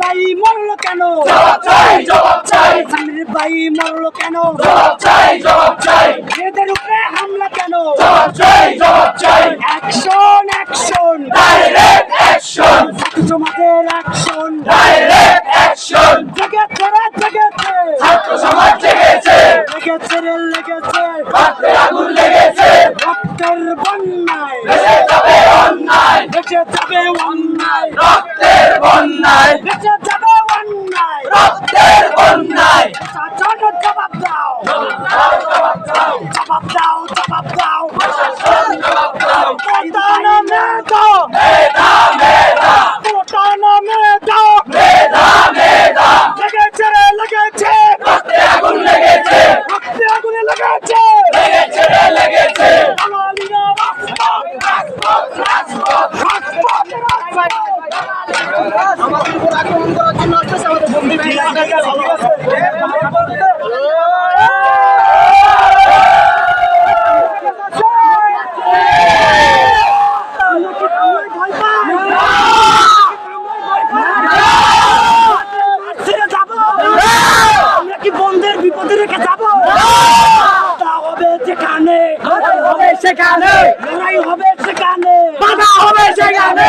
ভাই মরল কেন? জবাব চাই জবাব চাই। সামির ভাই মরল কেন? জবাব চাই জবাব চাই। এদের উপরে হামলা কেন? জবাব চাই জবাব চাই। Action action. ডাইরেক্ট অ্যাকশন সমাজের অ্যাকশন। ডাইরেক্ট অ্যাকশন জেগেছে রে জেগেছে ছাত্র সমাজ জেগেছে। লেগেছে রে লেগেছে। হাতে আগুন লেগেছে। রক্তের বন্যায়। বেঁচে যাবে অন্যায়। যাবে অন্যায়। রক্তের বন্যায়। রক্তের বন্যায়। শাসন জবাব দাও। জবাব দাও। জবাব দাও জবাব দাও। প্রশাসন জবাব দাও। কোটা নামে দাও মেধা মেধা কোটা নামে দাও মেধা মেধা লেগেছে রে লেগেছে রক্তে আগুন লেগেছে রক্তে আগুনে লেগেছে লেগেছে রে লেগেছে দালালিরা রাজপথ রাজপথ রাজপথ রাজপথ রাজপথ আমরা কি বন্ধের বিপদে রেখে যাব তা হবে যেখানে হবে সেখানে লড়াই হবে সেখানে বাধা হবে সেখানে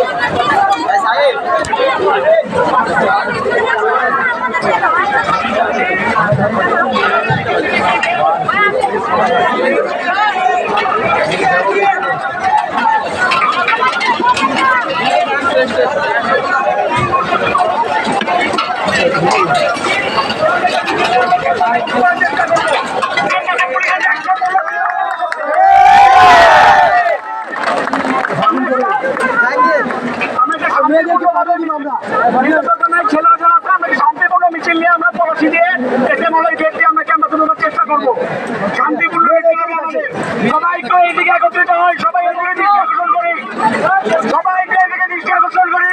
Vai sair. ডাইরেক্ট অ্যাকশন শান্তিপূর্ণ মিছিল নিয়ে আমরা দিয়ে এসে মলাই গেট দিয়ে আমরা ক্যাম্পাসে ঢোকার চেষ্টা করব। শান্তিপূর্ণ সবাইকে এদিকে একত্রিত হয় সবাই এদিকে দৃষ্টি আকর্ষণ করি। সবাইকে এদিকে দৃষ্টি আকর্ষণ করি।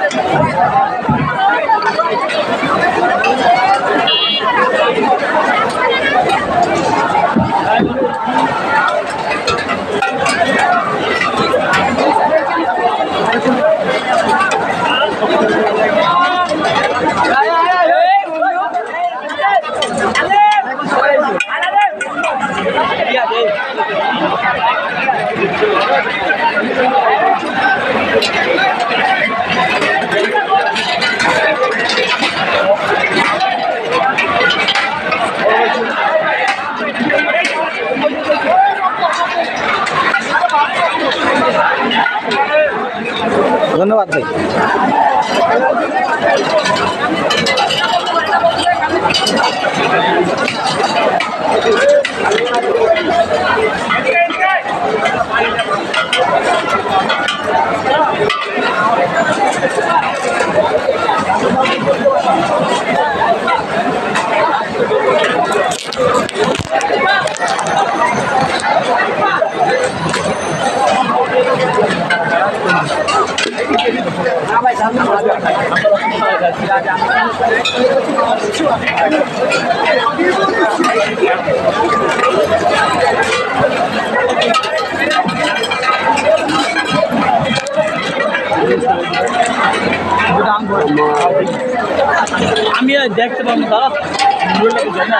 যে যেখানে আসো কে এদিকে আসো ধন্যবাদ ভাই Thank এদিকে। আমি দেখতে পাবো দাদা না